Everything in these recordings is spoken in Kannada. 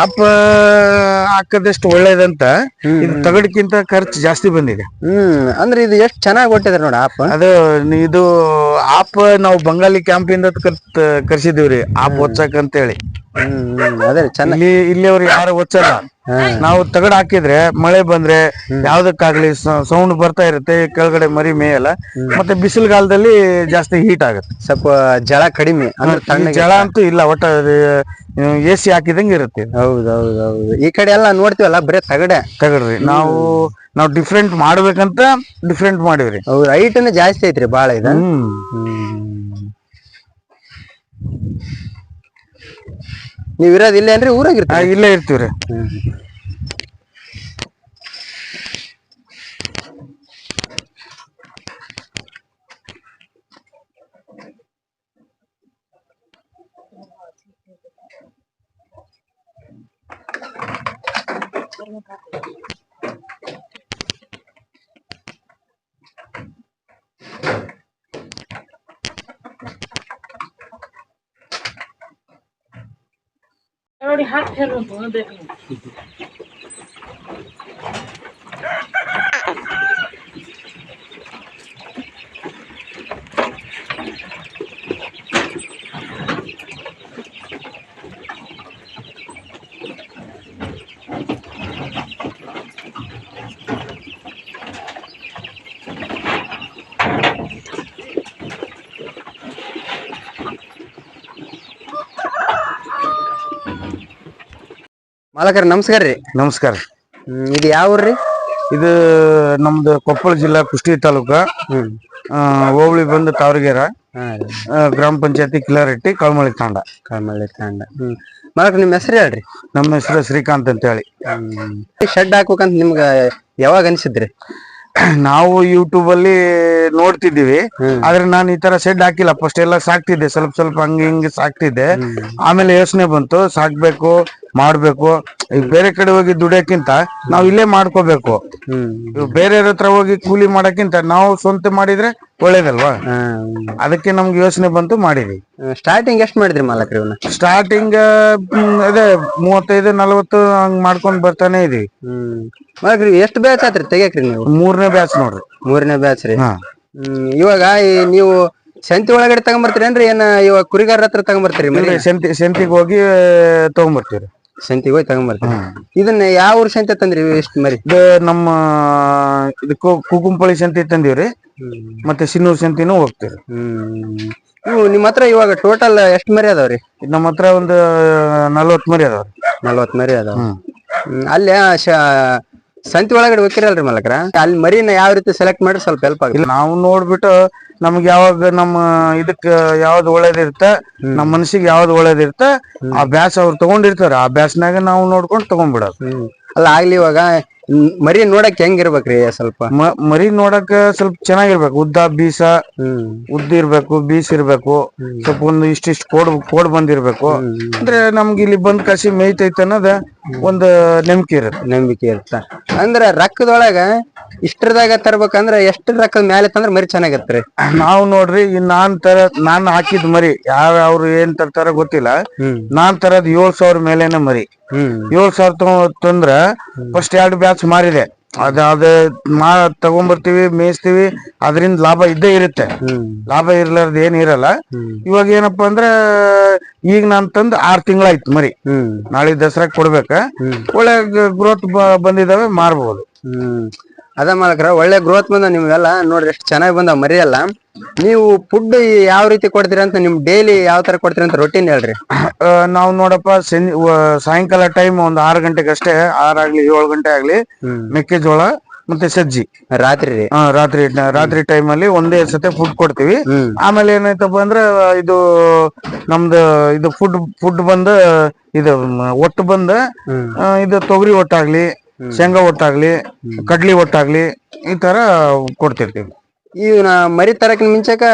ಆಪ ಹಾಕದಷ್ಟು ಒಳ್ಳೇದಂತ ಇದು ತಗಡಕ್ಕಿಂತ ಖರ್ಚು ಜಾಸ್ತಿ ಬಂದಿದೆ. ಹ್ಮ್ ಅಂದ್ರೆ ಇದು ಎಷ್ಟು ಚೆನ್ನಾಗಿ ಕೊಟ್ಟಿದ್ರೆ ನೋಡ ಆಪ್. ಅದು ಇದು ಆಪ್ ನಾವು ಬಂಗಾಲಿ ಕ್ಯಾಂಪ್ ಇಂದ ಕರ್ಸಿದೀವ್ರಿ ಆಪ್ ಒಚ್ಚಕ್ ಅಂತೇಳಿ. ಹ್ಮ್ ಅದೇ ಚೆನ್ನಾಗಿ. ಇಲ್ಲಿ ಇಲ್ಲಿಯವ್ರು ಯಾರು ಒಚ್ಚಲ್ಲ ನಾವು ತಗಡ್ ಹಾಕಿದ್ರೆ ಮಳೆ ಬಂದ್ರೆ ಯಾವ್ದಕ್ಕಾಗ್ಲಿ ಸೌಂಡ್ ಬರ್ತಾ ಇರುತ್ತೆ ಕೆಳಗಡೆ ಮರಿ ಮೇಯಲ್ಲ. ಮತ್ತೆ ಬಿಸಿಲುಗಾಲದಲ್ಲಿ ಜಾಸ್ತಿ ಹೀಟ್ ಆಗುತ್ತೆ. ಸ್ವಲ್ಪ ಜಳ ಕಡಿಮೆ ಜಳ ಅಂತೂ ಇಲ್ಲ ಒಟ್ಟ ಎ ಸಿ ಹಾಕಿದಂಗೆ ಇರುತ್ತೆ ಹೌದೌದೌದು. ಹೌದು ಹೌದು ಹೌದು ಈ ಕಡೆ ಎಲ್ಲ ನೋಡ್ತೀವಲ್ಲ ಬರೇ ತಗಡೆ? ತಗಡ್ರಿ. ನಾವು ನಾವು ಡಿಫ್ರೆಂಟ್ ಮಾಡ್ಬೇಕಂತ ಡಿಫ್ರೆಂಟ್ ಮಾಡಿವ್ರಿ. ಹೌದು ಹೈಟ್ನು ಜಾಸ್ತಿ ಐತ್ರಿ ಬಾಳ ಇದ. ನೀವ್ ಇರೋದ್ ಇಲ್ಲೇ ಏನ್ರಿ ಊರಾಗ ಇಲ್ಲೇ ಇರ್ತೀವ್ರಿ. ನೋಡಿ ಹಾಕಿ ಹೇಳೋದು ಅದೇ ಮಾಲಕರ ನಮಸ್ಕಾರ ರೀ. ನಮಸ್ಕಾರ. ಹ್ಮ್ ಇದು ಯಾವ ಊರ್ರಿ ಇದು ನಮ್ದು ಕೊಪ್ಪಳ ಜಿಲ್ಲಾ ಕುಷ್ಟಿ ತಾಲೂಕ. ಆ, ಹೋಬಳಿ ಬಂದು ತಾವರಗೇರ. ಹಾ ರೀ. ಆ, ಗ್ರಾಮ ಪಂಚಾಯತಿ ಕಿಲಾರೆಟ್ಟಿ ಕಳ್ಮಳಿ ತಾಂಡ. ಕಾಮಳ್ಳಿ ತಾಂಡ. ಮಾಲಕ ನಿಮ್ಮ ನಿಮ್ ಹೆಸರು ಹೇಳ್ರಿ. ನಮ್ಮ ಹೆಸರು ಶ್ರೀಕಾಂತ್ ಅಂತ ಹೇಳಿ ಹ್ಮ್. ಶೆಡ್ ಹಾಕ್ಬೇಕಂತ ನಿಮ್ಗ ಯಾವಾಗ ಅನ್ಸಿದ್ರಿ? ನಾವು ಯೂಟ್ಯೂಬ್ ಅಲ್ಲಿ ನೋಡ್ತಿದ್ದೀವಿ. ಆದ್ರೆ ನಾನು ಈ ತರ ಶೆಡ್ ಹಾಕಿಲ್ಲ. ಫಸ್ಟ್ ಎಲ್ಲ ಸಾಕ್ತಿದ್ದೆ. ಸ್ವಲ್ಪ ಸ್ವಲ್ಪ ಹಂಗೆ ಹಿಂಗೆ ಸಾಕ್ತಿದ್ದೆ. ಆಮೇಲೆ ಯೋಚನೆ ಬಂತು. ಸಾಕ್ಬೇಕು. ಮಾಡ್ಬೇಕು. ಈಗ ಬೇರೆ ಕಡೆ ಹೋಗಿ ದುಡಿಯೋಕ್ಕಿಂತ ನಾವ್ ಇಲ್ಲೇ ಮಾಡ್ಕೋಬೇಕು. ಇವ್ ಬೇರೆಯವ್ರ ಹತ್ರ ಹೋಗಿ ಕೂಲಿ ಮಾಡಕ್ಕಿಂತ ನಾವು ಸ್ವಂತ ಮಾಡಿದ್ರೆ ಒಳ್ಳೇದಲ್ವಾ? ಅದಕ್ಕೆ ನಮ್ಗೆ ಯೋಚನೆ ಬಂತು ಮಾಡಿದ್ವಿ. ಸ್ಟಾರ್ಟಿಂಗ್ ಎಷ್ಟ್ ಮಾಡಿದ್ರಿ ಮಾಲಕ್ರಿ ಇವನ್ನ ಸ್ಟಾರ್ಟಿಂಗ್ ಅದೇ ಮೂವತ್ತೈದು ನಲವತ್ತು ಹಂಗ್ ಮಾಡ್ಕೊಂಡ್ ಬರ್ತಾನೆ ಇದೀವಿ. ಮಾಲಕ್ರಿ ಎಷ್ಟ್ ಬ್ಯಾಚ್ ಆತ್ರಿ ತೆಗಿಯಕ್ರಿ ನೀವು? ಮೂರನೇ ಬ್ಯಾಚ್ ನೋಡ್ರಿ. ಮೂರನೇ ಬ್ಯಾಚ್ ರೀ. ಹಾ. ಹ್ಮ್ ಇವಾಗ ಈ ನೀವು ಸಂತಿ ಒಳಗಡೆ ತಗೊಂಬರ್ತೀರೇನ್ರಿ ಏನ ಇವಾಗ ಕುರಿಗಾರ ಹತ್ರ ತಗೊಂಬರ್ತೀರಿ ಇಲ್ರಿ, ಸಂತಿ ಸಂತಿಗೆ ಹೋಗಿ ತಗೊಂಬರ್ತೀವಿ ಸಂತಿಗೆ ಹೋಗಿ ತಗೊಂಬರ್ತೀವಿ ಇದನ್ನ ಯಾವ ಊರ್ ಸಂತೆ ತಂದ್ರಿ ಎಷ್ಟು ಮರಿ? ಇದು ನಮ್ಮ ಇದು ಕು- ಕುಕುಂಪಳಿ ಸಂತಿ ತಂದಿವ್ರಿ. ಮತ್ತೆ ಸಿನ್ನೂರ್ ಸಂತಿನೂ ಹೋಗ್ತೀವಿ ಹ್ಮ್. ಇವು ನಿಮ್ ಹತ್ರ ಇವಾಗ ಟೋಟಲ್ ಎಷ್ಟು ಮರಿ ಅದಾವ್ರಿ? ನಮ್ಮ ಹತ್ರ ಒಂದು ನಲ್ವತ್ ಮರಿ ಅದಾವ್ರಿ. ನಲ್ವತ್ ಮರಿ ಅದಾವ. ಅಲ್ಲಿ ಶ- ಸಂತಿ ಒಳಗಡೆ ಹೋಗಿರಲ್ರಿ ಮಲಕ್ರ? ಅಲ್ಲಿ ಮರಿನ ಯಾವ ರೀತಿ ಸೆಲೆಕ್ಟ್ ಮಾಡಿ ಸ್ವಲ್ಪ ಹೆಲ್ಪ್ ಆಗುತ್ತೆ. ಇಲ್ಲ ನಾವು ನೋಡ್ಬಿಟ್ಟು ನಮ್ಗೆ ಯಾವಾಗ ನಮ್ಮ ಇದಕ್ ಯಾವ್ದು ಒಳ್ಳೇದಿರ್ತ ನಮ್ಮ ಮನಸ್ಸಿಗೆ ಯಾವ್ದು ಒಳ್ಳೇದಿರ್ತ ಆ ಬ್ಯಾಸ್ ಅವ್ರು ತಗೊಂಡಿರ್ತಾರ. ಆ ಬ್ಯಾಸ್ನಾಗ ನಾವು ನೋಡ್ಕೊಂಡು ತಗೊಂಡ್ಬಿಡೋದು ಅಲ್ಲ ಆಗ್ಲಿ ಇವಾಗ ಮ್- ಮರಿ ನೋಡಕ್ ಹೆಂಗಿರ್ಬೇಕ್ರಿ ಸ್ವಲ್ಪ? ಮ- ಮರಿ ನೋಡಕ್ ಸ್ವಲ್ಪ ಚೆನ್ನಾಗಿರ್ಬೇಕು. ಉದ್ದ ಬೀಸ ಹ್ಮ್. ಉದ್ದ ಇರ್ಬೇಕು ಬೀಸ ಇರ್ಬೇಕು. ಸ್ವಲ್ಪ ಒಂದು ಇಷ್ಟಿಷ್ಟು ಕೋಡ್ ಕೋಡ್ ಬಂದಿರ್ಬೇಕು. ಅಂದ್ರೆ ನಮ್ಗೆ ಇಲ್ಲಿ ಬಂದ್ ಕಸಿ ಮೇಯ್ತೈತೆ ಅನ್ನೋದ ಒಂದು ನಂಬಿಕೆ ಇರುತ್ತೆ. ನಂಬಿಕೆ ಇರುತ್ತ ಅಂದ್ರ ರೊಕ್ಕದೊಳಗ ಇಷ್ಟರದಾಗ ತರ್ಬೇಕಂದ್ರ ಎಷ್ಟ್ ರೊಕ್ಕದ ಮೇಲೆ ತಂದ್ರ ಮರಿ ಚೆನ್ನಾಗಿರ್ತ್ರಿ. ನಾವು ನೋಡ್ರಿ ಈ ನಾನ್ ತರ ನಾನ್ ಹಾಕಿದ್ ಮರಿ ಯಾವ ಅವ್ರು ಏನ್ ತರ್ತಾರ ಗೊತ್ತಿಲ್ಲ. ನಾನ್ ತರದ್ ಏಳ್ ಸಾವಿರ ಮೇಲೆನೆ ಮರಿ. ಏಳ್ ಸಾವಿರ ತಂದ್ರ ಫಸ್ಟ್ ಎರಡು ಬ್ಯಾಚ್ ಮಾರಿದೆ. ಅದ ಅದ ಮಾ ತಗೊಂಬರ್ತೀವಿ ಮೇಯಿಸ್ತೀವಿ ಅದರಿಂದ ಲಾಭ ಇದ್ದೇ ಇರುತ್ತೆ. ಲಾಭ ಇರ್ಲಾರ್ದ ಏನ್ ಇರಲ್ಲ. ಇವಾಗ ಏನಪ್ಪಾ ಅಂದ್ರ ಈಗ ನಾನ್ ತಂದ್ ಆರ್ ತಿಂಗಳಾಯ್ತು ಮರಿ. ನಾಳೆ ದಸರಾ ಕೊಡ್ಬೇಕ. ಒಳ್ಳೆ ಗ್ರೋತ್ ಬಂದಿದಾವೆ ಮಾರ್ಬೋದು. ಹ್ಮ್. ಅದ ಮಾಲಕ್ರ ಒಳ್ಳೆ ಗ್ರೋತ್ ಬಂದ ನಿಮ್ಗೆಲ್ಲ. ನೋಡ್ರಿ ಎಷ್ಟು ಚೆನ್ನಾಗಿ ಬಂದ ಮರಿಯಲ್ಲ ನೀವು ಫುಡ್ ಯಾವ ರೀತಿ ಕೊಡ್ತೀರ ಅಂತ ನಿಮ್ ಡೈಲಿ ಯಾವ ತರ ಕೊಡ್ತೀರ ಅಂತ ರೊಟೀನ್ ಹೇಳ್ರಿ. ನಾವು ನೋಡಪ್ಪ ಸಂಜೆ ಸಾಯಂಕಾಲ ಟೈಮ್ ಒಂದ್ ಆರು ಗಂಟೆಗೆ ಅಷ್ಟೇ ಆರಾಗ್ಲಿ ಏಳು ಗಂಟೆ ಆಗ್ಲಿ. ಮೆಕ್ಕೆಜೋಳ ಮತ್ತೆ ಸಜ್ಜಿ. ರಾತ್ರಿ ಆ, ರಾತ್ರಿ ರಾತ್ರಿ ಟೈಮ್ ಅಲ್ಲಿ ಒಂದೇ ಸತೆ ಫುಡ್ ಕೊಡ್ತೀವಿ. ಆಮೇಲೆ ಏನಾಯ್ತಪ್ಪ ಅಂದ್ರೆ ಇದು ನಮ್ದು ಇದು ಫುಡ್ ಫುಡ್ ಬಂದ ಇದು ಮ, ಒಟ್ಟು ಬಂದ ಆ, ಇದು ತೊಗರಿ ಒಟ್ಟಾಗ್ಲಿ ಶೇಂಗಾ ಒಟ್ಟಾಗ್ಲಿ ಕಡ್ಲಿ ಒಟ್ಟಾಗ್ಲಿ ಈ ತರ ಕೊಡ್ತಿರ್ತೀವಿ. ಈ ಮರಿ ತರಕ್ ಮುಂಚೆಕ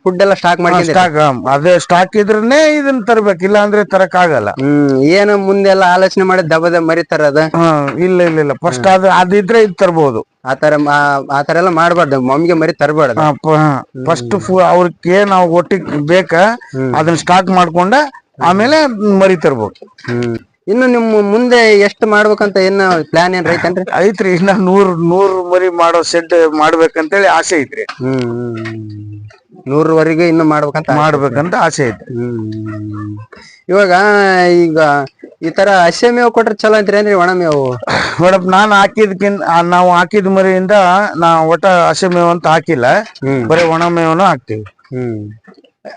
ಫುಡ್ ಎಲ್ಲ ಸ್ಟಾಕ್ ಮಾಡಿ ಸ್ಟಾಕ್ ಅದೇ ಸ್ಟಾಕ್ ಇದ್ರನ್ನೇ ಇದನ್ನ ತರಬೇಕು ಇಲ್ಲ ಅಂದ್ರೆ ತರಕ್ ಆಗಲ್ಲ ಹ್ಮ್ ಮುಂದೆ ಮುಂದೆಲ್ಲ ಆಲೋಚನೆ ಮಾಡಿ ದಬದ ಮರಿ ತರದ? ಇಲ್ಲ ಇಲ್ಲ ಇಲ್ಲ. ಫಸ್ಟ್ ಅದು ಅದಿದ್ರೆ ಇದು ತರಬಹುದು ಆತರ ಆತರ ಎಲ್ಲ ಮಾಡಬಾರ್ದು. ಮಮ್ಮಿಗೆ ಮರಿ ತರಬಾರ್ದು. ಫಸ್ಟ್ ಅವ್ರಿಗೆ ನಾವು ಒಟ್ಟಿಗೆ ಬೇಕ ಅದನ್ನ ಸ್ಟಾಕ್ ಮಾಡ್ಕೊಂಡ ಆಮೇಲೆ ಮರಿ ತರ್ಬೇಕು ಹ್ಮ್. ಇನ್ನು ನಿಮ್ಮ ಮುಂದೆ ಎಷ್ಟು ಮಾಡ್ಬೇಕಂತ ಏನ ಪ್ಲಾನ್ ಏನ್ ರೈತನ್ರಿ ಐತ್ರಿ ಇನ್ನ ನೂರ್ ನೂರ್ ಮರಿ ಮಾಡೋ ಶೆಡ್ ಮಾಡ್ಬೇಕಂತೇಳಿ ಆಸೆ ಐತ್ರಿ. ಹ್ಮ್ ನೂರವರೆಗೆ ಇನ್ನು ಮಾಡ್ಬೇಕಂತ ಮಾಡ್ಬೇಕಂತ ಆಸೆ ಐತ್ರಿ. ಹ್ಮ್ ಇವಾಗ ಈಗ ಈ ತರ ಹಸಿ ಮೇವು ಕೊಟ್ರೆ ಚಲೋ ಅಂತೀರಿ ಏನ್ರಿ ಒಣ ಮೇವು? ಮೇಡಮ್ ನಾನು ಹಾಕಿದ್ಕಿನ್ ಆ, ನಾವು ಹಾಕಿದ ಮರಿಯಿಂದ ನಾ ಒಟ್ಟ ಹಸಿ ಮೇವು ಅಂತ ಹಾಕಿಲ್ಲ. ಬರೀ ಒಣ ಮೇವನು ಹಾಕ್ತಿವಿ. ಹ್ಮ್.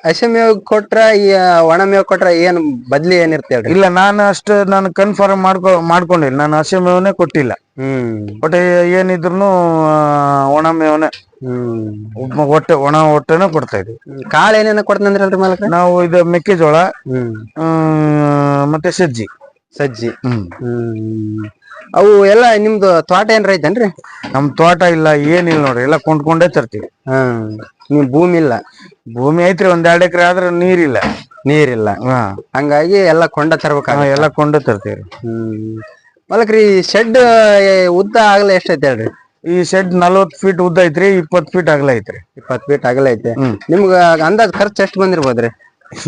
ಹಸಿ ಮೇವ್ ಕೊಟ್ರ ಈ ಒಣ ಮೇವ್ ಕೊಟ್ರ ಏನ್ ಬದ್ಲಿ ಏನಿರುತ್ತೆ ಹೇಳ್ರಿ? ಇಲ್ಲ ನಾನು ಅಷ್ಟು ನಾನು ಕನ್ಫರ್ಮ್ ಮಾಡ್ಕೊ ಮಾಡ್ಕೊಂಡಿಲ್ಲ. ನಾನು ಹಸಿ ಮೇವನೇ ಕೊಟ್ಟಿಲ್ಲ. ಹ್ಮ್. ಒಟ್ಟ ಏನಿದ್ರು ಒಣ ಮೇವನೇ. ಹ್ಮ್. ಒಟ್ಟೆ ಒಣ ಹೊಟ್ಟೆನ ಕೊಡ್ತಾ ಇದ್ವಿ. ಕಾಳು ಏನೇನ ಕೊಡ್ತಂದ್ರಲ್ರಿ ಮಾಲಕ ನಾವು ಇದು ಮೆಕ್ಕೆಜೋಳ ಹ್ಮ್. ಹ್ಮ್, ಮತ್ತೆ ಸಜ್ಜಿ. ಸಜ್ಜಿ. ಹ್ಮ್. ಹ್ಮ್. ಅವು ಎಲ್ಲ ನಿಮ್ದು ತೋಟ ಏನ್ರ ಐತೇನ್ರಿ? ನಮ್ ತೋಟ ಇಲ್ಲ ಏನಿಲ್ಲ ನೋಡ್ರಿ ಎಲ್ಲ ಕೊಂಡ್ಕೊಂಡೇ ತರ್ತೀವಿ. ಹ್ಮ್ ನಿಮ್ ಭೂಮಿ ಇಲ್ಲ? ಭೂಮಿ ಐತ್ರಿ ಒಂದ್ ಎರಡ್ ಎಕರೆ ಆದ್ರೆ ನೀರಿಲ್ಲ. ನೀರಿಲ್ಲ. ಹಾ. ಹಂಗಾಗಿ ಎಲ್ಲ ಕೊಂಡ ತರ್ಬೇಕಾಗ ಹಾ, ಎಲ್ಲ ಕೊಂಡ ತರ್ತೀವ್ರಿ. ಹ್ಮ್. ಮಲಕ್ರಿ ಶೆಡ್ ಉದ್ದ ಆಗ್ಲ ಎಷ್ಟೈತೆ ಹೇಳ್ರಿ? ಈ ಶೆಡ್ ನಲ್ವತ್ ಫೀಟ್ ಉದ್ದ ಐತ್ರಿ ಇಪ್ಪತ್ ಫೀಟ್ ಅಗಲ ಐತ್ರಿ. ಇಪ್ಪತ್ ಫೀಟ್ ಅಗಲ ಐತೆ. ಹ್ಮ್. ನಿಮ್ಗ ಅಂದಾಜ್ ಖರ್ಚು ಎಷ್ಟು ಬಂದಿರ್ಬೋದ್ರಿ?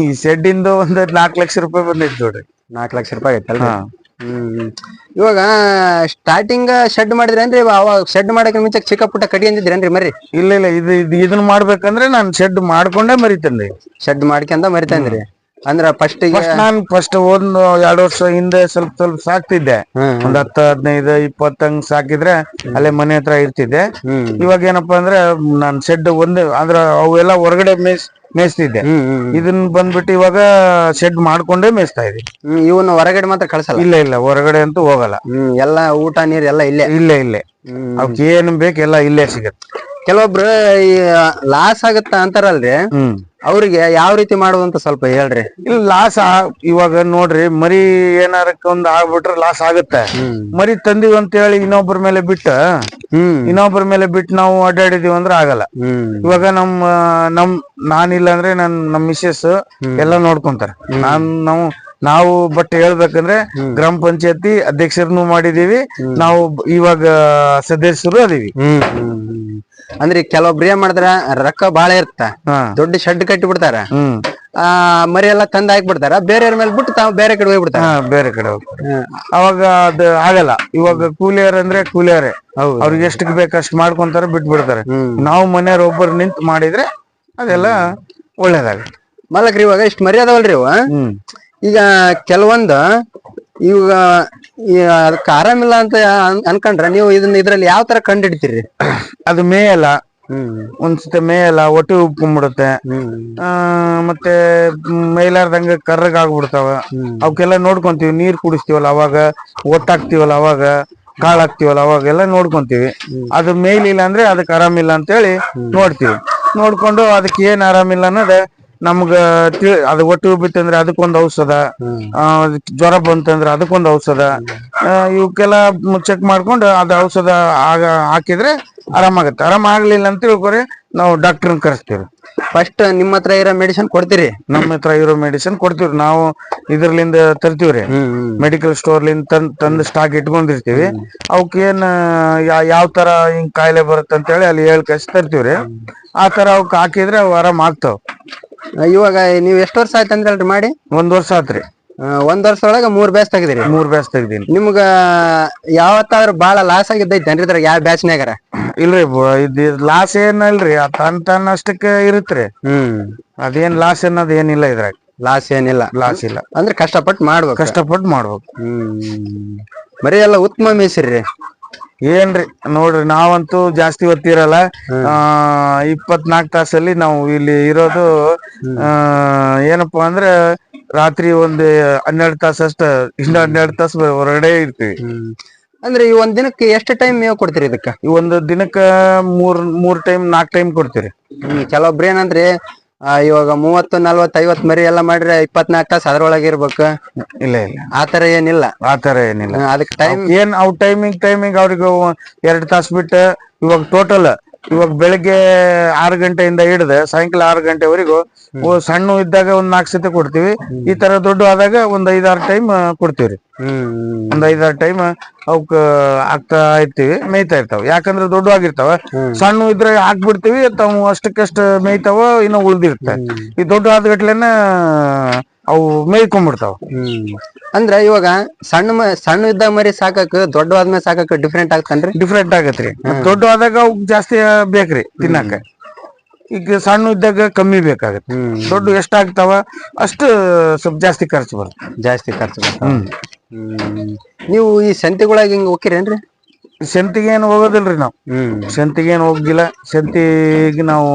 ಈ ಶೆಡ್ ಇಂದ ಒಂದ್ ನಾಲ್ಕ್ ಲಕ್ಷ ರೂಪಾಯಿ ಬಂದೈತಿ ನೋಡ್ರಿ. ನಾಲ್ಕು ಲಕ್ಷ ರೂಪಾಯಿ ಐತಲ್ರಿ ಹಾ. ಹ್ಮ್. ಇವಾಗ ಸ್ಟಾರ್ಟಿಂಗ್ ಶೆಡ್ ಮಾಡಿದ್ರೇನ್ರಿ ಅವಾಗ ಶೆಡ್ ಮಾಡಕ್ ಮುಂಚೆ ಚಿಕ್ಕ ಪುಟ್ಟ ಕಡಿ ಅಂದಿದ್ರೇನ್ರಿ ಮರಿ ಇಲ್ಲ ಇಲ್ಲ ಇದು ಇದು ಇದನ್ನ ಮಾಡ್ಬೇಕಂದ್ರೆ ನಾನ್ ಶೆಡ್ ಮಾಡ್ಕೊಂಡೇ ಮರಿತೇನ್ರಿ. ಶೆಡ್ ಮಾಡ್ಕೊಂಡ ಮರಿತಂದ್ರಿ ಅಂದ್ರ ಫಸ್ಟ್ ಫಸ್ಟ್ ನಾನ್ ಫಸ್ಟ್ ಒಂದ್ ಎರಡ್ ವರ್ಷ ಹಿಂದೆ ಸ್ವಲ್ಪ ಸ್ವಲ್ಪ ಸಾಕ್ತಿದ್ದೆ. ಒಂದ್ ಹತ್ತ ಹದಿನೈದು ಇಪ್ಪತ್ತಂಗ್ ಸಾಕಿದ್ರೆ ಅಲ್ಲೇ ಮನೆ ಹತ್ರ ಇರ್ತಿದ್ದೆ. ಇವಾಗ ಏನಪ್ಪಾ ಅಂದ್ರೆ ನಾನ್ ಶೆಡ್ ಒಂದೇ ಅಂದ್ರ ಅವೆಲ್ಲ ಹೊರಗಡೆ ಮೇಸ್ ಮೇಯ್ಸ್ತಿದ್ದೆ ಇದನ್ನ ಬಂದ್ಬಿಟ್ಟು ಇವಾಗ ಶೆಡ್ ಮಾಡ್ಕೊಂಡೇ ಮೇಯಿಸ್ತಾ ಇದೀವಿ ಇವನ್ ಇವನ್ನ ಹೊರಗಡೆ ಮಾತ್ರ ಕಳ್ಸಲ್ಲ? ಇಲ್ಲ ಇಲ್ಲ ಹೊರಗಡೆ ಅಂತೂ ಹೋಗಲ್ಲ. ಎಲ್ಲ ಊಟ ನೀರ್ ಎಲ್ಲ ಇಲ್ಲೇ? ಇಲ್ಲೇ ಇಲ್ಲೇ. ಅವಕ್ಕೆ ಏನ್ ಬೇಕು ಎಲ್ಲ ಇಲ್ಲೇ ಸಿಗತ್ತೆ. ಕೆಲವೊಬ್ರು ಈ ಲಾಸ್ ಆಗತ್ತ ಅಂತಾರಲ್ರಿ? ಅವ್ರಿಗೆ ಯಾವ ರೀತಿ ಮಾಡುವಂತ ಸ್ವಲ್ಪ ಹೇಳ್ರಿ. ಇಲ್ಲ ಲಾಸ್ ಇವಾಗ ನೋಡ್ರಿ ಮರಿ ಏನಾರ ಒಂದ್ ಆಗ್ಬಿಟ್ರೆ ಲಾಸ್ ಆಗತ್ತೆ. ಮರಿ ತಂದಿವಿ ಅಂತ ಹೇಳಿ ಇನ್ನೊಬ್ಬರ ಮೇಲೆ ಬಿಟ್ಟ ಇನ್ನೊಬ್ಬರ ಮೇಲೆ ಬಿಟ್ಟು ನಾವು ಅಡ್ಡಾಡಿದೀವಿ ಅಂದ್ರೆ ಆಗಲ್ಲ. ಇವಾಗ ನಮ್ಮ ನಮ್ ನಾನಿಲ್ಲ ಅಂದ್ರೆ ನನ್ ನಮ್ ಮಿಸ್ಸಸ್ ಎಲ್ಲ ನೋಡ್ಕೊಂತಾರ. ನಾನ್ ನಾವು ನಾವು ಬಟ್ ಹೇಳ್ಬೇಕಂದ್ರೆ ಗ್ರಾಮ ಪಂಚಾಯತಿ ಅಧ್ಯಕ್ಷರನ್ನು ಮಾಡಿದೀವಿ. ನಾವು ಇವಾಗ ಸದಸ್ಯರು ಅದೀವಿ. ಅಂದ್ರೆ ಕೆಲವೊಬ್ರು ಏನ್ ಮಾಡ್ತಾರ ರೊಕ್ಕ ಬಾಳ ಇರ್ತ ದೊಡ್ಡ ಶೆಡ್ ಕಟ್ಟಿ ಬಿಡ್ತಾರ ಆ ಮರಿ ಎಲ್ಲ ಹಾಕಿ ಹಾಕ್ಬಿಡ್ತಾರ ಬೇರೆಯವ್ರ ಮೇಲೆ ಬಿಟ್ಟು ತಾವು ಬೇರೆ ಕಡೆ ಹೋಗ್ಬಿಡ್ತಾರ. ಬೇರೆ ಕಡೆ ಹೋಗ್ತಾರೆ. ಅವಾಗ ಅದು ಆಗಲ್ಲ ಇವಾಗ ಕೂಲಿಯರ್ ಅಂದ್ರೆ ಕೂಲಿಯರೇ. ಅವ್ರಿಗೆ ಎಷ್ಟಕ್ಕೆ ಬೇಕಷ್ಟು ಮಾಡ್ಕೊಂತಾರ ಬಿಟ್ಬಿಡ್ತಾರೆ. ಬಿಡ್ತಾರೆ ನಾವು ಮನೆಯವ್ರ ಒಬ್ಬರು ನಿಂತ್ ಮಾಡಿದ್ರೆ ಅದೆಲ್ಲ ಒಳ್ಳೇದಾಗುತ್ತೆ. ಮಲಕ್ರಿ ಇವಾಗ ಇಷ್ಟ್ ಮರ್ಯಾದವಲ್ರಿ ಅದಾವಲ್ರಿ ಇವ ಈಗ ಕೆಲವೊಂದು ಇವಾಗ ಈ ಅದಕ್ಕೆ ಆರಾಮಿಲ್ಲ ಅಂತ ಅನ್- ಅನ್ಕೊಂಡ್ರ ನೀವು ಇದನ್ನ ಇದ್ರಲ್ಲಿ ಯಾವ ತರ ಕಂಡು ಹಿಡಿತೀರಿ ಅದು ಮೇಯಲ್ಲ ಹ್ಮ್. ಒಂದ್ಸತಿ ಮೇಯಲ್ಲ ಹೊಟ್ಟೆ ಉಪ್ಕೊಂಡ್ಬಿಡುತ್ತೆ. ಆ, ಮತ್ತೆ ಮೇಲಾರ್ದಂಗ ಕರ್ರಗ್ ಆಗ್ಬಿಡ್ತಾವ ಅವಕ್ಕೆಲ್ಲ ನೋಡ್ಕೊಂತೀವಿ ನೀರ್ ಕುಡಿಸ್ತೀವಲ್ಲ ಅವಾಗ ಒಟ್ಟಾಕ್ತಿವಲ್ಲ ಅವಾಗ ಕಾಳ್ ಹಾಕ್ತಿವಲ್ಲ ಅವಾಗೆಲ್ಲ ನೋಡ್ಕೊಂತೀವಿ. ಅದು ಮೇಲಿಲ್ಲ ಅಂದ್ರೆ ಅದಕ್ಕೆ ಆರಾಮಿಲ್ಲ ಅಂತೇಳಿ ನೋಡ್ತೀವಿ. ನೋಡ್ಕೊಂಡು ಅದಕ್ಕೆ ಏನ್ ಆರಾಮಿಲ್ಲ ಅನ್ನೋದ ನಮ್ಗ ತಿಳ್ ಅದು ಒಟ್ಟು ಬಿತ್ತಂದ್ರೆ ಅದಕ್ಕೊಂದು ಔಷಧ ಆ, ಜ್ವರ ಬಂತಂದ್ರೆ ಅದಕ್ಕೊಂದು ಔಷಧ ಆ, ಇವಕ್ಕೆಲ್ಲ ಚೆಕ್ ಮಾಡ್ಕೊಂಡು ಅದು ಔಷಧ ಆಗ ಹಾಕಿದ್ರೆ ಆರಾಮಾಗತ್ತೆ. ಆರಾಮ ಆಗ್ಲಿಲ್ಲ ಅಂತ ತಿಳ್ಕೊರಿ ನಾವು ಡಾಕ್ಟರ್ ಕರೆಸ್ತೀವಿ ಫಸ್ಟ್ ನಿಮ್ಮ ಹತ್ರ ಇರೋ ಮೆಡಿಸಿನ್ ಕೊಡ್ತೀರಿ? ನಮ್ಮ ಹತ್ರ ಇರೋ ಮೆಡಿಸಿನ್ ಕೊಡ್ತೀವ್ರಿ. ನಾವು ಇದ್ರಲಿಂದ ತರ್ತೀವ್ರಿ. ಮೆಡಿಕಲ್ ಸ್ಟೋರ್ಲಿಂದ ತಂದ್ ತಂದು ಸ್ಟಾಕ್ ಇಟ್ಕೊಂಡಿರ್ತೀವಿ. ಅವಕ್ ಏನ್ ಯಾವ ತರ ಹಿಂಗ್ ಕಾಯಿಲೆ ಬರುತ್ತೆ ಅಂತ ಹೇಳಿ ಅಲ್ಲಿ ಹೇಳ್ ಕಳ್ಸಿ ತರ್ತೀವ್ರಿ ಆ ತರ ಅವಕ್ ಹಾಕಿದ್ರೆ ಅವು ಆರಾಮ್ ಆಗ್ತಾವ ಇವಾಗ ನೀವು ಎಷ್ಟು ವರ್ಷ ಆಯ್ತು ಅಂದ್ರಲ್ರಿ ಮಾಡಿ? ಒಂದ್ ವರ್ಷ ಆತ್ರಿ. ಒಂದ್ ವರ್ಷ ಒಳಗ ಮೂರ್ ಬ್ಯಾಚ್ ತೆಗ್ದಿರಿ. ಮೂರ್ ಬ್ಯಾಚ್ ತೆಗ್ದೀನಿ. ನಿಮ್ಗ ಯಾವತ್ತಾದ್ರೂ ಬಾಳ ಲಾಸ್ ಆಗಿದ್ದೈತೆ ಇದ್ರಾಗ ಯಾವ ನಾಗ ಇಲ್ರಿ ಇದ್ ಲಾಸ್ ಏನಲ್ರಿ ತನ್ ತನ್ನ ಅಷ್ಟಕ್ಕೆ ಇರುತ್ರಿ. ಹ್ಮ್. ಅದೇನ್ ಲಾಸ್ ಅನ್ನೋದು ಏನಿಲ್ಲ ಇದ್ರಾಗ. ಲಾಸ್ ಏನಿಲ್ಲ. ಲಾಸ್ ಇಲ್ಲ. ಅಂದ್ರೆ ಕಷ್ಟಪಟ್ಟು ಮಾಡ್ಬೇಕು. ಕಷ್ಟಪಟ್ಟು ಮಾಡ್ಬೇಕು. ಹ್ಮ್. ಬರೀ ಎಲ್ಲ ಉತ್ತಮ ಮೇಸಿರ್ರಿ ಏನ್ರಿ? ನೋಡ್ರಿ ನಾವಂತೂ ಜಾಸ್ತಿ ಹೊತ್ತಿರಲ್ಲ. ಆ ಇಪ್ಪತ್ನಾಲ್ಕು ತಾಸಲ್ಲಿ ನಾವು ಇಲ್ಲಿ ಇರೋದು ಆ ಏನಪ್ಪಾ ಅಂದ್ರೆ ರಾತ್ರಿ ಒಂದ್ ಹನ್ನೆರಡು ತಾಸು ಅಷ್ಟ ಇನ್ನ ಹನ್ನೆರಡು ತಾಸು ಹೊರಗಡೆ ಇರ್ತೀವಿ. ಅಂದ್ರೆ ಈ ಒಂದ್ ದಿನಕ್ಕೆ ಎಷ್ಟು ಟೈಮ್ ಮೇವ್ ಕೊಡ್ತೀರಿ ಇದಕ್ಕ? ಈ ಒಂದು ದಿನಕ್ಕ ಮೂರ್ ಮೂರ್ ಟೈಮ್ ನಾಲ್ಕ್ ಟೈಮ್ ಕೊಡ್ತೀರಿ. ಕೆಲವೊಬ್ರು ಏನಂದ್ರಿ ಆ, ಇವಾಗ ಮೂವತ್ತು ನಲ್ವತ್ತು ಐವತ್ ಮರಿ ಎಲ್ಲ ಮಾಡಿದ್ರೆ ಇಪ್ಪತ್ನಾಲ್ಕು ತಾಸು ಅದ್ರೊಳಗೆ ಇರ್ಬೇಕು. ಇಲ್ಲ ಇಲ್ಲ. ಆತರ ಏನಿಲ್ಲ. ಆತರ ಏನಿಲ್ಲ. ಆ, ಅದಕ್ಕೆ ಟೈಮ್ ಏನ್ ಅವ್ ಟೈಮಿಂಗ್ ಟೈಮಿಂಗ್ ಅವ್ರಿಗೆ ಎರಡ್ ತಾಸು ಬಿಟ್ಟು ಇವಾಗ ಟೋಟಲ್ ಇವಾಗ ಬೆಳಿಗ್ಗೆ ಆರು ಗಂಟೆಯಿಂದ ಹಿಡ್ದು ಸಾಯಂಕಾಲ ಆರು ಗಂಟೆವರೆಗೂ ಓ, ಸಣ್ಣ ಇದ್ದಾಗ ಒಂದ್ ನಾಲ್ಕು ಸತಿ ಕೊಡ್ತೀವಿ. ಈ ತರ ದೊಡ್ಡ ಆದಾಗ ಒಂದ್ ಐದಾರು ಟೈಮ್ ಕೊಡ್ತೀವ್ರಿ. ಒಂದ್ ಐದಾರು ಟೈಮ್ ಅವಕ್ ಆಗ್ತಾ ಇರ್ತೀವಿ ಮೇಯ್ತಾ ಇರ್ತಾವ. ಯಾಕಂದ್ರೆ ದೊಡ್ಡವಾಗಿರ್ತಾವ. ಸಣ್ಣ ಇದ್ರೆ ಹಾಕ್ಬಿಡ್ತೀವಿ ತಾವು ಅಷ್ಟಕ್ಕಷ್ಟ ಮೇಯ್ತಾವ ಇನ್ನು ಉಳ್ದಿರ್ತ ಈ ದೊಡ್ಡ ಆದ್ಗಟ್ಲೆನ ಅವು ಮೇಯ್ಕೊಂಡ್ಬಿಡ್ತಾವ. ಬಿಡ್ತಾವ ಅಂದ್ರ ಇವಾಗ ಸಣ್ಣ ಮ- ಸಣ್ಣ ಇದ್ದ ಮರಿ ಸಾಕಕ್ ದೊಡ್ಡವಾದ್ಮೇಲೆ ಸಾಕಕ್ ಡಿಫ್ರೆಂಟ್ ಆಗ್ತನ್ರಿ? ಡಿಫ್ರೆಂಟ್ ಆಗತ್ರಿ. ರೀ ದೊಡ್ಡ ಆದಾಗ ಅವ್ಕ್ ಜಾಸ್ತಿ ಬೇಕ್ರಿ ತಿನ್ನಕ. ಈಗ ಸಣ್ಣ ಇದ್ದಾಗ ಕಮ್ಮಿ ಬೇಕಾಗತ್ತೆ. ಹ್ಮ್. ದೊಡ್ಡ ಎಷ್ಟಾಗ್ತಾವ ಅಷ್ಟು ಸ್ವಲ್ಪ ಜಾಸ್ತಿ ಖರ್ಚು ಬರುತ್ತೆ. ಜಾಸ್ತಿ ಖರ್ಚು ಬರ್ತಾವ. ಹ್ಮ್. ನೀವು ಈ ಸಂತಿಗೊಳಗ ಹಿಂಗ್ ಹೋಗಿರೇನ್ರಿ ಸಂತಿಗೆ ಏನು ಹೋಗೋದಿಲ್ರಿ ನಾವು. ಹ್ಮ್. ಸಂತಿಗೆ ಏನು ಹೋಗಿಲ್ಲ ಸಂತಿಗೆ ನಾವು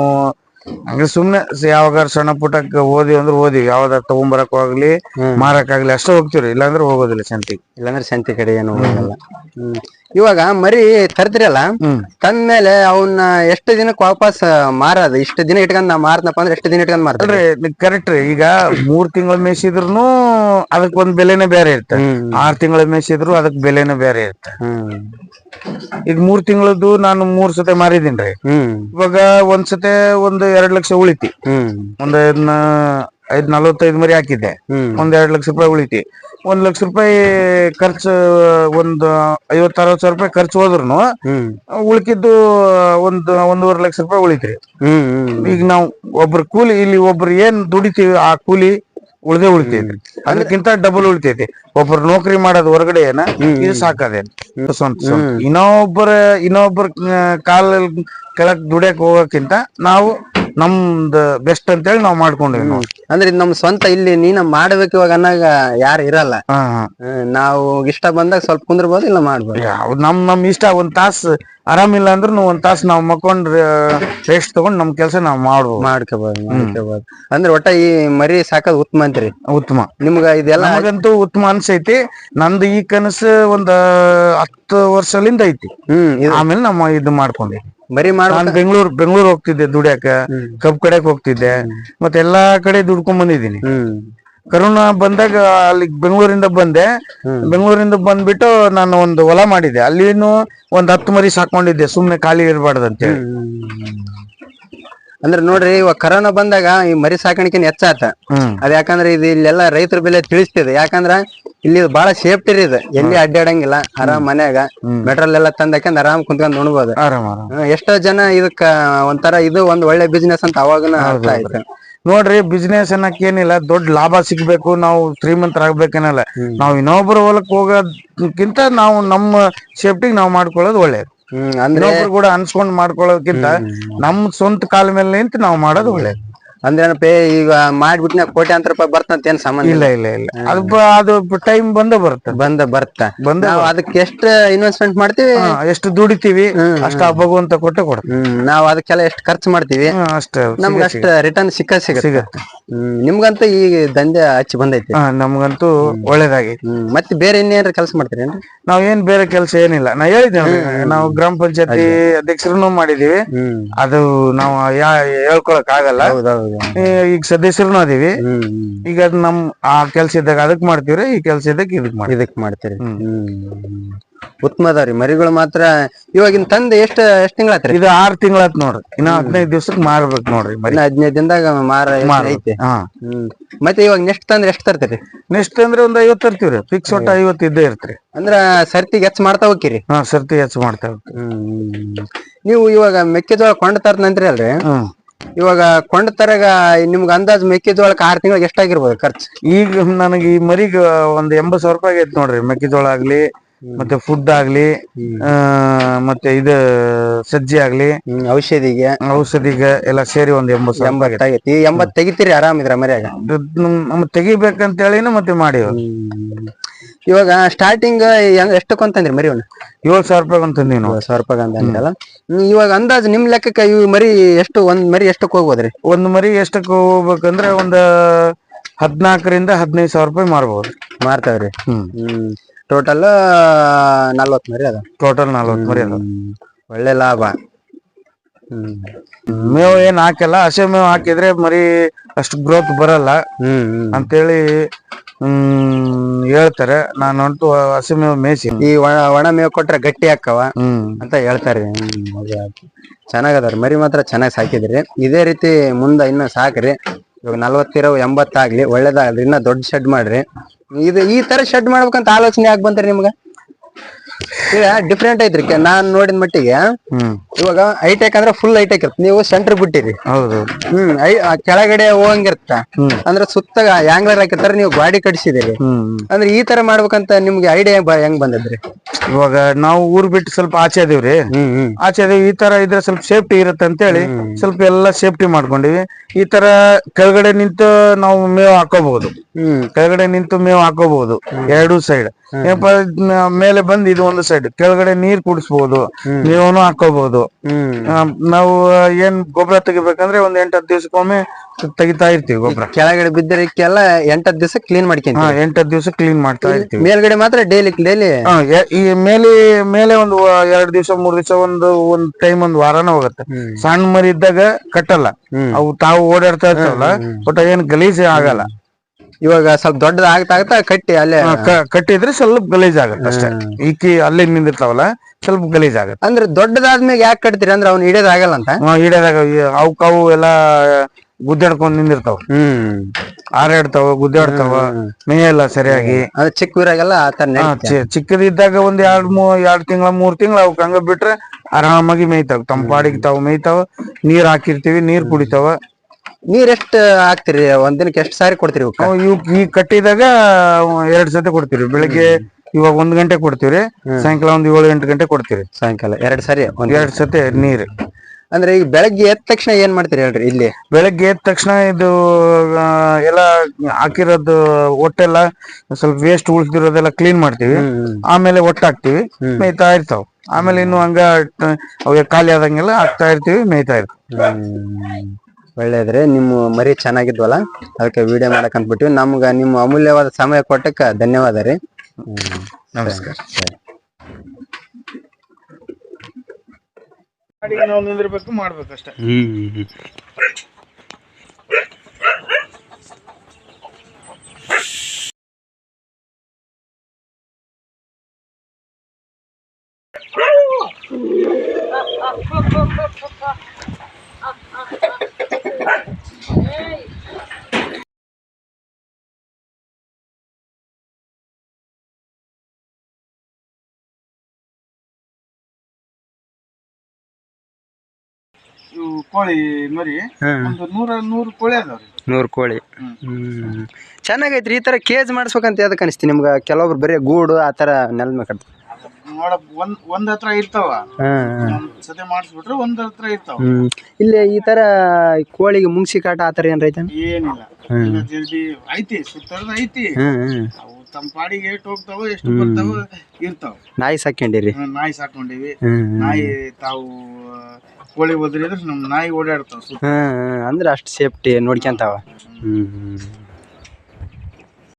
ಹಂಗ ಸುಮ್ನೆ ಯಾವಾಗ ಸಣ್ಣ ಪುಟ್ಟ ಓದಿ ಅಂದ್ರೆ ಓದಿವಿ ಯಾವ್ದಾರ ತಗೊಂಬರಕ್ ಹೋಗ್ಲಿ. ಮಾರಕ್ ಆಗ್ಲಿ ಅಷ್ಟೇ ಹೋಗ್ತಿವ್ರಿ. ಇಲ್ಲಾಂದ್ರೆ ಹೋಗೋದಿಲ್ಲ ಸಂತಿ ಇಲ್ಲಾಂದ್ರೆ ಸಂತಿ ಕಡೆ ಏನು ಹೋಗಲ್ಲ ಇವಾಗ ಮರಿ ತರ್ತಿರಲ್ಲ ತಂದ್ಮೇಲೆ ಅವನ್ನ ಎಷ್ಟು ದಿನಕ್ಕೆ ವಾಪಸ್ ಮಾರದ? ಇಷ್ಟು ದಿನ ಇಟ್ಕೊಂಡ್ ನಾ ಮಾರ್ತನಪ್ಪ ಅಂದ್ರೆ ಎಷ್ಟು ದಿನ ಇಟ್ಕೊಂಡ್ ಮಾರ್ತಾರೆ? ಕರೆಕ್ಟ್ ರೀ. ಈಗ ಮೂರ್ ತಿಂಗಳ ಮೇಯಿಸಿದ್ರು ಅದಕ್ಕೆ ಒಂದ್ ಬೆಲೆನೇ ಬೇರೆ ಇರುತ್ತೆ. ಆರ್ ತಿಂಗಳ ಮೇಯಿಸಿದ್ರು ಅದಕ್ ಬೆಲೆನೇ ಬೇರೆ ಇರುತ್ತೆ. ಹ್ಮ್. ಈಗ ಮೂರ್ ತಿಂಗಳದ್ದು ನಾನು ಮೂರ್ ಸತೆ ಮಾರಿದೀನ್ರಿ. ಹ್ಮ್. ಇವಾಗ ಒಂದ್ ಸತೆ ಒಂದ್ ಎರಡ್ ಲಕ್ಷ ಉಳಿತಿ. ಹ್ಮ್. ಒಂದ್ ಐದ್ ನಲವತ್ತೈದು ಮರಿ ಹಾಕಿದ್ದೆ. ಒಂದ್ ಎರಡ್ ಲಕ್ಷ ರೂಪಾಯಿ ಉಳಿತಿ. ಒಂದ್ ಲಕ್ಷ ರೂಪಾಯಿ ಖರ್ಚು ಒಂದ್ ಐವತ್ ಅರವತ್ ಸಾವಿರ ರೂಪಾಯಿ ಖರ್ಚು ಹೋದ್ರು ಉಳಿಕಿದ್ದು ಒಂದ್ ಒಂದೂವರೆ ಲಕ್ಷ ರೂಪಾಯಿ ಉಳಿತ್ರಿ. ಈಗ ನಾವು ಒಬ್ರ ಕೂಲಿ ಇಲ್ಲಿ ಒಬ್ರು ಏನ್ ದುಡಿತೀವಿ ಆ ಕೂಲಿ ಉಳ್ದೇ ಉಳಿತೈತಿ. ಅದಕ್ಕಿಂತ ಡಬಲ್ ಉಳಿತೈತಿ. ಒಬ್ಬರು ನೌಕರಿ ಮಾಡೋದು ಹೊರಗಡೆ ಏನ ಇದು ಸಾಕದೆ. ಸ್ವಂತ ಸ್ವಂತ ಇನ್ನೊಬ್ಬರ ಇನ್ನೊಬ್ಬರ ಕಾಲ ಕೆಳಗ್ ದುಡಿಯಕ್ ಹೋಗೋಕ್ಕಿಂತ ನಾವು ನಮ್ದು ಬೆಸ್ಟ್ ಅಂತೇಳಿ ನಾವು ಮಾಡ್ಕೊಂಡಿವಿ ನಾವು. ಅಂದ್ರೆ ಇದು ನಮ್ ಸ್ವಂತ ಇಲ್ಲಿ ನೀನ ಮಾಡ್ಬೇಕು ಇವಾಗ ಅನ್ನೋಗ ಯಾರು ಇರಲ್ಲ. ಹಾ ಹಾ. ಹ್ಮ್, ನಾವು ಇಷ್ಟ ಬಂದಾಗ ಸ್ವಲ್ಪ ಕುಂದ್ರಬಹುದು ಇಲ್ಲ ಮಾಡ್ಬೋದು. ಯಾವ್ದ್ ನಮ್ ನಮ್ ಇಷ್ಟ ಒಂದ್ ತಾಸ್ ಆರಾಮಿಲ್ಲ ಅಂದ್ರೂ ಒಂದ್ ತಾಸ್ ನಾವ್ ಮಕ್ಕೊಂಡ್ ರೆಸ್ಟ್ ತಗೊಂಡ್ ನಮ್ ಕೆಲ್ಸ ನಾವ್ ಮಾಡ್ಬೋದು. ಮಾಡ್ಕೋಬಹುದು ಮಾಡ್ಕೋಬಹುದು ಅಂದ್ರೆ ಒಟ್ಟ ಈ ಮರಿ ಸಾಕೋದ್ ಉತ್ತಮ ಅಂತ್ರಿ. ಉತ್ತಮ. ನಿಮ್ಗ ಇದೆಲ್ಲ ನಮಗಂತೂ ಉತ್ತಮ ಅನ್ಸೈತಿ. ನಂದು ಈ ಕನಸು ಒಂದ್ ಹತ್ತು ವರ್ಷಲಿಂದ ಐತಿ. ಹ್ಮ್ ಇದು ಆಮೇಲೆ ನಮ್ಮ ಇದು ಮಾಡ್ಕೊಂಡಿ ಮರಿ ಮಾಡ್ಬೇಕು ನಾನ್ ಬೆಂಗಳೂರು ಬೆಂಗಳೂರು ಹೋಗ್ತಿದ್ದೆ ದುಡ್ಯಾಕ ಕಬ್ ಕಡೆಕ್ ಹೋಗ್ತಿದ್ದೆ. ಮತ್ತೆ ಎಲ್ಲಾ ಕಡೆ ದುಡ್ಕೊಂಡ್ ಬಂದಿದ್ದೀನಿ. ಕರೋನಾ ಬಂದಾಗ ಅಲ್ಲಿ ಬೆಂಗಳೂರಿಂದ ಬಂದೆ. ಬೆಂಗಳೂರಿಂದ ಬಂದ್ಬಿಟ್ಟು ನಾನು ಒಂದು ಹೊಲ ಮಾಡಿದ್ದೆ ಅಲ್ಲಿನೂ ಒಂದ್ ಹತ್ತು ಮರಿ ಸಾಕೊಂಡಿದ್ದೆ ಸುಮ್ನೆ ಖಾಲಿ ಇರಬಾರ್ದಂತೆ ಅಂದ್ರೆ ನೋಡ್ರಿ ಇವಾಗ ಕರೋನಾ ಬಂದಾಗ ಈ ಮರಿ ಸಾಕಾಣಿಕೆ ಹೆಚ್ಚಾತ. ಅದ ಯಾಕಂದ್ರೆ ಇದು ಇಲ್ಲೆಲ್ಲ ರೈತರ ಬೆಲೆ ತಿಳಿಸ್ತಿದೆ. ಯಾಕಂದ್ರ ಇಲ್ಲಿ ಬಹಳ ಸೇಫ್ಟಿ ರೀ ಇದು. ಎಲ್ಲಿ ಅಡ್ಡಾಡಂಗಿಲ್ಲ ಆರಾಮ್ ಮನ್ಯಾಗ ಮೆಟ್ರೋಲ್ ಎಲ್ಲ ತಂದಕಂದ್ ಆರಾಮ್ ಕುಂತ್ಕೊಂಡ್ ಉಣ್ಬೋದು. ಎಷ್ಟೋ ಜನ ಇದಕ್ಕ ಒಂಥರ ಇದು ಒಂದ್ ಒಳ್ಳೆ ಬಿಸ್ನೆಸ್ ಅಂತ ಅವಾಗನ ಅರ್ಥ ಆಯ್ತು ನೋಡ್ರಿ ಬಿಸ್ನೆಸ್ ಅನ್ನಕ್ ಏನಿಲ್ಲ ದೊಡ್ಡ ಲಾಭ ಸಿಗ್ಬೇಕು ನಾವು ಶ್ರೀಮಂತರಾಗ್ಬೇಕೇನಲ್ಲ ನಾವು ಇನ್ನೊಬ್ರ ಹೊಲಕ್ ಹೋಗೋದಕ್ಕಿಂತ ನಾವು ನಮ್ಮ ಸೇಫ್ಟಿಗೆ ನಾವು ಮಾಡ್ಕೊಳ್ಳೋದು ಒಳ್ಳೇದು. ಹ್ಮ್ ಅಂದ್ರೆ ಇನ್ನೊಬ್ರು ಕೂಡ ಅನ್ಸ್ಕೊಂಡ್ ಮಾಡ್ಕೊಳ್ಳೋದಕ್ಕಿಂತ ನಮ್ ಸ್ವಂತ ಕಾಲ ಮೇಲೆ ನಿಂತು ನಾವು ಮಾಡೋದು ಒಳ್ಳೇದು. ಅಂದ್ರೆ ಪೇ ಈಗ ಮಾಡ್ಬಿಟ್ನ ಕೋಟ್ಯಾಂತರ ರೂಪಾಯಿ ಬರ್ತಂತ ಏನ್ ಸಂಬಂಧ ಇಲ್ಲ? ಇಲ್ಲ ಇಲ್ಲ ಅದು ಬ- ಅದು ಟೈಮ್ ಬಂದ ಬರುತ್ತೆ. ಬಂದ ಬರ್ತ. ಬಂದ ನಾವ್ ಅದಕ್ಕೆ ಎಷ್ಟು ಇನ್ವೆಸ್ಟ್ಮೆಂಟ್ ಮಾಡ್ತೀವಿ? ಹಾ, ಎಷ್ಟು ದುಡಿತೀವಿ ಅಷ್ಟ ಆ ಭಗವಂತ ಕೊಟ್ಟೆ ಕೊಡ್ತೀವಿ ಹ್ಮ್ ನಾವ್ ಅದಕ್ಕೆಲ್ಲ ಎಷ್ಟು ಖರ್ಚು ಮಾಡ್ತೀವಿ? ಅಷ್ಟ ಅಷ್ಟೇ ನಮ್ಗೆ ಅಷ್ಟ ರಿಟರ್ನ್ ಸಿಕ್ಕ ಸಿಗುತ್ತೆ. ಸಿಗತ್ತೆ. ಹ್ಮ್ ನಿಮ್ಗಂತೂ ಈ ದಂಧೆ ಹಚ್ಚಿ ಬಂದೈತಿ. ಹಾ ನಮ್ಗಂತೂ ಒಳ್ಳೇದಾಗೈತಿ. ಹ್ಮ್ ಮತ್ತೆ ಬೇರೆ ಇನ್ನೇನ್ರ ಕೆಲಸ ಮಾಡ್ತೀರೇನ್ರಿ ನಾವ್ ಏನ್ ಬೇರೆ ಕೆಲಸ ಏನಿಲ್ಲ. ನಾ ಹೇಳಿದ್ದೆ ನಾವು ಗ್ರಾಮ ಪಂಚಾಯತಿ ಅಧ್ಯಕ್ಷರನ್ನು ಮಾಡಿದೀವಿ. ಹ್ಮ್. ಅದು ನಾವು ಯಾ ಹೇಳ್ಕೊಳಕ್ ಆಗಲ್ಲ. ಹೌದೌದು ಈಗ ಸದಸ್ಯರನು ಅದೀವಿ ಈಗ ಅದ್ ನಮ್ ಆ ಕೆಲ್ಸ ಇದ್ದಾಗ ಅದಕ್ ಮಾಡ್ತೀವ್ರಿ ಈ ಕೆಲ್ಸ ಇದ್ದಾಗ ಇದಕ್ ಮಾಡ್ತೀವಿ ಇದಕ್ ಮಾಡ್ತೀರಿ. ಹ್ಮ್. ಉತ್ತಮ ಅದಾವ್ರಿ ಮರಿಗಳು ಮಾತ್ರ ಇವಾಗಿನ ತಂದೆ ಎಷ್ಟ ಎಷ್ಟ್ ತಿಂಗಳ ಇದು ಆರ್ ತಿಂಗಳತ್ ನೋಡ್ರಿ. ಇನ್ನ ಹದಿನೈದು ದಿವ್ಸಕ್ ಮಾರ್ಬೇಕು ನೋಡ್ರಿ ಮರಿ. ಹದಿನೈದು ದಿನದಾಗ ಮಾರ ಐತೆ ಐತಿ? ಹಾ. ಹ್ಮ್. ಮತ್ತೆ ಇವಾಗ ನೆಕ್ಸ್ಟ್ ತಂದ್ರೆ ಎಷ್ಟ್ ತರ್ತೀರಿ? ನೆಕ್ಸ್ಟ್ ಅಂದ್ರೆ ಒಂದ್ ಐವತ್ ತರ್ತೀವ್ರಿ. ಫಿಕ್ಸ್ ಒಟ್ಟ ಐವತ್ ಇದ್ದೇ ಇರ್ತ್ರಿ. ಅಂದ್ರ ಸರ್ತಿ ಹೆಚ್ಚ ಮಾಡ್ತಾ ಹೋಗ್ತೀರಿ ಹಾ ಸರ್ತಿ ಹೆಚ್ಚು ಮಾಡ್ತಾ ಹ್ಮ್. ನೀವು ಇವಾಗ ಮೆಕ್ಕೆಜೋಳ ಕೊಂಡ್ ತರ್ತಂತ್ರಿ ಅಲ್ರಿ? ಹ್ಮ್. ಇವಾಗ ಕೊಂಡ ತರಗ ನಿಮ್ಗೆ ಅಂದಾಜ್ ಮೆಕ್ಕೆಜೋಳಕ್ಕೆ ಆರ್ ತಿಂಗಳಿಗೆ ಎಷ್ಟಾಗಿರ್ಬೋದು ಖರ್ಚು? ಈಗ ನನಗೆ ಈ ಮರಿಗ ಒಂದ್ ಎಂಬತ್ ಸಾವಿರ ರೂಪಾಯಿ ಆಗೈತೆ ನೋಡ್ರಿ. ಮೆಕ್ಕೆಜೋಳ ಆಗ್ಲಿ ಮತ್ತೆ ಫುಡ್ ಆಗ್ಲಿ ಆ, ಮತ್ತೆ ಇದು ಸಜ್ಜಿ ಆಗ್ಲಿ ಹ್ಮ್ ಔಷಧಿಗೆ. ಔಷಧಿಗೆ ಎಲ್ಲ ಸೇರಿ ಒಂದು ಎಂಬತ್ತು ಸಾವಿರ ಎಂಬತ್ ತೆಗಿತೀರಿ ಎಂಬತ್ ಇದ್ರ ಮರ್ಯಾಗ ನಮ್ ತೆಗಿಬೇಕಂತ ಹೇಳಿನ ಮತ್ತೆ ಮಾಡಿ ಇವಾಗ ಸ್ಟಾರ್ಟಿಂಗ್ ಎಷ್ಟಕ್ಕೆ ಅಂತಂದ್ರಿ ಮರಿ ಅವ್ನು ಏಳ್ ಸಾವಿರ ರೂಪಾಯಿ ಅಂತಂದೀವಿ ನಾವು ಸಾವಿರ ರೂಪಾಯಿ ಅಂತ ಅಂದ್ರಲ್ಲ ಹ್ಮ್, ಇವಾಗ ಅಂದಾಜ್ ನಿಮ್ ಲೆಕ್ಕಕ್ಕೆ ಇವ್ ಮರಿ ಎಷ್ಟು ಒಂದ್ ಮರಿ ಎಷ್ಟಕ್ಕೆ ಹೋಗ್ಬೋದ್ರಿ? ಒಂದ್ ಮರಿ ಎಷ್ಟಕ್ಕೆ ಹೋಗ್ಬೇಕಂದ್ರೆ ಒಂದ್ ಹದ್ನಾಲ್ಕರಿಂದ ಹದಿನೈದು ಸಾವಿರ ರೂಪಾಯಿ ಮಾರ್ಬೋದು. ಮಾರ್ತಾವ್ರಿ. ಹ್ಮ್. ಹ್ಮ್. ಟೋಟಲ್ ನಲ್ವತ್ ಮರಿ ಅದ ಟೋಟಲ್ ನಲ್ವತ್ತು ಮರಿ ಅದ ಒಳ್ಳೆ ಲಾಭ. ಹ್ಮ್. ಮೇವು ಏನ್ ಹಾಕಲ್ಲ ಹಸಿ ಮೇವು ಹಾಕಿದ್ರೆ ಮರಿ ಅಷ್ಟು ಗ್ರೋತ್ ಬರಲ್ಲ ಹ್ಮ್ ಹ್ಮ್. ಅಂತೇಳಿ ಹ್ಮ್ ಹೇಳ್ತಾರೆ. ನಾನು ಅಂತೂ ಹಸಿ ಮೇವು ಮೇಯ್ಸಿ. ಈ ಒಣ ಒಣ ಮೇವು ಕೊಟ್ರೆ ಗಟ್ಟಿ ಹಾಕವ ಹ್ಮ್. ಅಂತ ಹೇಳ್ತಾರೆ. ಚೆನ್ನಾಗದಾರ ಮರಿ ಮಾತ್ರ ಚೆನ್ನಾಗಿ ಸಾಕಿದ್ರಿ. ಇದೇ ರೀತಿ ಮುಂದ ಇನ್ನ ಸಾಕ್ರಿ. ಇವಾಗ ನಲ್ವತ್ತಿರೋ ಎಂಬತ್ತಾಗ್ಲಿ. ಒಳ್ಳೇದಾಗ್ಲಿ. ಇನ್ನ ದೊಡ್ಡ ಶೆಡ್ ಮಾಡ್ರಿ. ಇದು ಈ ತರ ಶೆಡ್ ಮಾಡ್ಬೇಕಂತ ಆಲೋಚನೆ ಯಾಕೆ ಬಂತ್ರಿ ನಿಮ್ಗ? ಈಗ ಡಿಫ್ರೆಂಟ್ ಐತ್ರಿ ಕೆ- ನಾನ್ ನೋಡಿದ ಮಟ್ಟಿಗೆ ಇವಾಗ ಹೈಟೆಕ್ ಅಂದ್ರೆ ಫುಲ್ ಹೈಟೆಕ್ ಇರುತ್ತೆ ನೀವು ಸೆಂಟರ್ ಬಿಟ್ಟಿರಿ. ಹೌದು. ಹ್ಮ್ ಐ- ಆ ಕೆಳಗಡೆ ಹೋಗಂಗಿರುತ್ತ ಅಂದ್ರೆ ಸುತ್ತ ಯಾಂಗ್ಲರ್ ಹಾಕಿರ್ತಾರ ನೀವು ಗಾಡಿ ಕಟ್ಸಿದಿರಿ. ಹ್ಮ್ ಅಂದ್ರೆ ಈ ತರ ಮಾಡ್ಬೇಕಂತ ನಿಮ್ಗೆ ಐಡಿಯಾ ಹೆಂಗ್ ಬಂದದ್ರಿ? ಇವಾಗ ನಾವು ಊರ್ ಬಿಟ್ಟು ಸ್ವಲ್ಪ ಆಚೆ ಅದೇವ್ರಿ ಹ್ಮ್ ಹ್ಮ್. ಆಚೆ ಅದೇವಿ ಈ ತರ ಇದ್ರೆ ಸ್ವಲ್ಪ ಸೇಫ್ಟಿ ಇರುತ್ತೆ ಅಂತೇಳಿ ಸ್ವಲ್ಪ ಎಲ್ಲ ಸೇಫ್ಟಿ ಮಾಡ್ಕೊಂಡಿವಿ. ಈ ತರ ಕೆಳಗಡೆ ನಿಂತು ನಾವು ಮೇವ್ ಹಾಕೋಬಹುದು. ಹ್ಮ್ ಕೆಳಗಡೆ ನಿಂತು ಮೇವು ಹಾಕೋಬಹುದು ಎರಡು ಸೈಡ್ ಏನಪ್ಪಾ ಮೇಲೆ ಬಂದ್ ಇದು ಒಂದು ಸೈಡ್ ಕೆಳಗಡೆ ನೀರ್ ಕುಡಿಸಬಹುದು ಮೇವನ್ನು ಹಾಕೋಬಹುದು ನಾವು ಏನ್ ಗೊಬ್ಬರ ತೆಗಿಬೇಕಂದ್ರೆ ಒಂದ್ ಎಂಟ್ ಹತ್ತು ದಿವಸಕ್ಕೊಮ್ಮೆ ತೆಗಿತಾ ಇರ್ತೀವಿ ಗೊಬ್ಬರ. ಕೆಳಗಡೆ ಬಿದ್ದಿರಕ್ಕೆಲ್ಲ ಎಂಟತ್ ದಿವಸ ಕ್ಲೀನ್ ಮಾಡ್ಕೊಂಡು ಹಾ ಎಂಟ್ ಹತ್ತು ದಿವಸ ಕ್ಲೀನ್ ಮಾಡ್ತಾ ಇರ್ತೀವಿ. ಮೇಲ್ಗಡೆ ಮಾತ್ರ ಡೈಲಿ ಡೈಲಿ ಈ ಮೇಲೆ ಮೇಲೆ ಒಂದು ಎರಡ್ ದಿವಸ ಮೂರ್ ದಿವಸ ಒಂದು ಒಂದ್ ಟೈಮ್ ಒಂದ್ ವಾರನ ಹೋಗುತ್ತೆ. ಸಣ್ಣ ಮರಿ ಇದ್ದಾಗ ಕಟ್ಟಲ್ಲ. ಅವು ತಾವು ಓಡಾಡ್ತಾ ಇರ್ತಾವಲ್ಲ ಬಟ್ ಏನ್ ಗಲೀಜ್ ಆಗಲ್ಲ. ಇವಾಗ ಸ್ವಲ್ಪ ದೊಡ್ಡದ ಆಗ್ತಾ ಆಗ್ತಾ ಕಟ್ಟಿ ಅಲ್ಲೇ ಆ, ಕ- ಕಟ್ಟಿದ್ರೆ ಸ್ವಲ್ಪ ಗಲೀಜ್ ಆಗುತ್ತೆ ಅಷ್ಟೇ. ಈಕಿ ಅಲ್ಲೇ ನಿಂದಿರ್ತಾವಲ್ಲ ಸ್ವಲ್ಪ ಗಲೀಜ್ ಆಗುತ್ತೆ. ಅಂದ್ರೆ ದೊಡ್ಡದಾದ್ಮೇಲೆ ಯಾಕೆ ಕಟ್ತೀರಿ? ಅಂದ್ರೆ ಅವ್ನು ಹಿಡಿಯೋದ್ ಆಗಲ್ಲ ಅಂತ ಆ, ಹಿಡಿಯೋದಾಗ ಅವು ಎಲ್ಲಾ ಗುದ್ದಾಡ್ಕೊಂಡ್ ನಿಂದಿರ್ತಾವ. ಹ್ಮ್. ಹಾರಾಡ್ತಾವ ಗುದ್ದಾಡ್ತಾವ ಮೇಯಲ್ಲ ಸರಿಯಾಗಿ. ಅದ್ ಚಿಕ್ಕ ಊರಾಗೆಲ್ಲ ಆ ತರ ಆ, ನಡೀತೆ. ಚಿ- ಚಿಕ್ಕದಿದ್ದಾಗ ಒಂದ್ ಎರಡ್ ಮೂ ಎರಡ್ ತಿಂಗಳ ಮೂರ್ ತಿಂಗಳ ಅವಕ್ ಹಂಗ ಬಿಟ್ರೆ ಆರಾಮಾಗಿ ಮೇಯ್ತಾವ. ತಮ್ಮ ಪಾಡಿಗೆ ತಾವು ಮೇಯ್ತಾವ. ನೀರ್ ಹಾಕಿರ್ತೀವಿ ನೀರ್ ಕುಡಿತಾವ. ನೀರ್ ಎಷ್ಟ್ ಹಾಕ್ತಿರಿ? ಒಂದ್ ದಿನಕ್ಕೆ ಎಷ್ಟ್ ಸಾರಿ ಕೊಡ್ತೀರಿ ಈ ಅವು ಇವ್ ಈಗ ಕಟ್ಟಿದಾಗ ಎರಡ್ ಸತಿ ಕೊಡ್ತೀವಿ ಬೆಳಿಗ್ಗೆ ಇವಾಗ ಒಂದ್ ಗಂಟೆ ಕೊಡ್ತೀವಿ ಸಾಯಂಕಾಲ ಒಂದ್ ಏಳು ಎಂಟು ಗಂಟೆ ಕೊಡ್ತೀವಿ ಸಾಯಂಕಾಲ ಎರಡ್ ಸಾರಿ ಒಂದ್ ಎರಡ್ ಸತಿ ನೀರ್. ಅಂದ್ರೆ ಈಗ ಬೆಳಗ್ಗೆ ಎದ್ದ ತಕ್ಷಣ ಏನ್ ಮಾಡ್ತೀರಿ ಹೇಳ್ರಿ ಇಲ್ಲಿ? ಬೆಳಗ್ಗೆ ಎದ್ದ ತಕ್ಷಣ ಇದು ಎಲ್ಲಾ ಎಲ್ಲ ಹಾಕಿರೋದು ಒಟ್ಟೆಲ್ಲ ಸ್ವಲ್ಪ ವೇಸ್ಟ್ ಉಳಿದಿರೋದೆಲ್ಲ ಕ್ಲೀನ್ ಮಾಡ್ತೀವಿ. ಆಮೇಲೆ ಒಟ್ಟು ಹಾಕ್ತಿವಿ ಮೇಯ್ತಾ ಇರ್ತಾವ. ಆಮೇಲೆ ಇನ್ನು ಹಂಗ ಟ- ಅವಾಗ ಖಾಲಿ ಆದಂಗೆಲ್ಲ ಹಾಕ್ತಾ ಇರ್ತೀವಿ ಮೇಯ್ತಾ ಇರ್ತೀವಿ. ಒಳ್ಳೇದ್ರಿ ನಿಮ್ಮ ಮರಿ ಚೆನ್ನಾಗಿದ್ವಲ್ಲ? ಅದಕ್ಕೆ ವಿಡಿಯೋ ಮಾಡಕ್ ಅಂದ್ಬಿಟ್ಟಿವಿ. ನಮ್ಗ ನಿಮ್ಮ ಅಮೂಲ್ಯವಾದ ಸಮಯ ಕೊಟ್ಟಕ್ಕ ಧನ್ಯವಾದ ರೀ. ನಮಸ್ಕಾರ. ಸರಿ. ನಾವು ನಿಂದಿರ್ಬೇಕು ಮಾಡ್ಬೇಕಷ್ಟೇ ಇವು ಕೋಳಿ ಮರಿ ಒಂದು ನೂರ ನೂರು ಕೋಳಿ ಅದಾವ್ರಿ. ನೂರು ಕೋಳಿ. ಹ್ಮ್. ಚೆನ್ನಾಗೈತ್ರಿ ಈ ತರ ಕೇಜ್ ಮಾಡಿಸ್ಬೇಕಂತ ಯಾವ್ದಕ್ಕೆ ಅನಿಸ್ತಿ ನಿಮ್ಗೆ? ಕೆಲವೊಬ್ರು ಬರೀ ಗೂಡು ಆ ತರ ನೆಲದ ಮೇಲೆ ಕಟ್ತಾರೆ ನೋಡ ಒಂದ್ ಒಂದ್ ಹತ್ರ ಇರ್ತಾವ. ಸತಿ ಮಾಡಿಸ್ಬಿಟ್ರೆ ಒಂದ್ ಹತ್ರ ಇರ್ತಾವ. ಹ್ಮ್. ಇಲ್ಲಿ ಈ ತರ ಕೋಳಿಗೆ ಮುಂಗ್ಸಿ ಕಾಟ ಆ ತರ ಏನ್ರ ಐತೆ? ಏನಿಲ್ಲ. ಇಲ್ಲ ಜಲ್ದಿ ಐತಿ ಸುತ್ತರದ ಐತಿ. ಹ್ಮ್ ಹ್ಮ್ ಅವು ತಮ್ಮ ಪಾಡಿಗೆ ಎಷ್ಟು ಹೋಗ್ತಾವ ಎಷ್ಟು ಬರ್ತಾವ ಇರ್ತಾವ. ನಾಯಿ ಸಾಕೊಂಡಿರಿ ನಾಯಿ ಸಾಕೊಂಡಿವಿ ನಾಯಿ ತಾವು ಕೋಳಿ ಒದ್ರಿದ್ರೆ ನಮ್ಮ ನಾಯಿ ಓಡಾಡ್ತಾವ ಹ್ಮ್. ಅಂದ್ರೆ ಅಷ್ಟು ಸೇಫ್ಟಿ ನೋಡ್ಕೊಂತಾವ ಹ್ಮ್ ಹ್ಮ್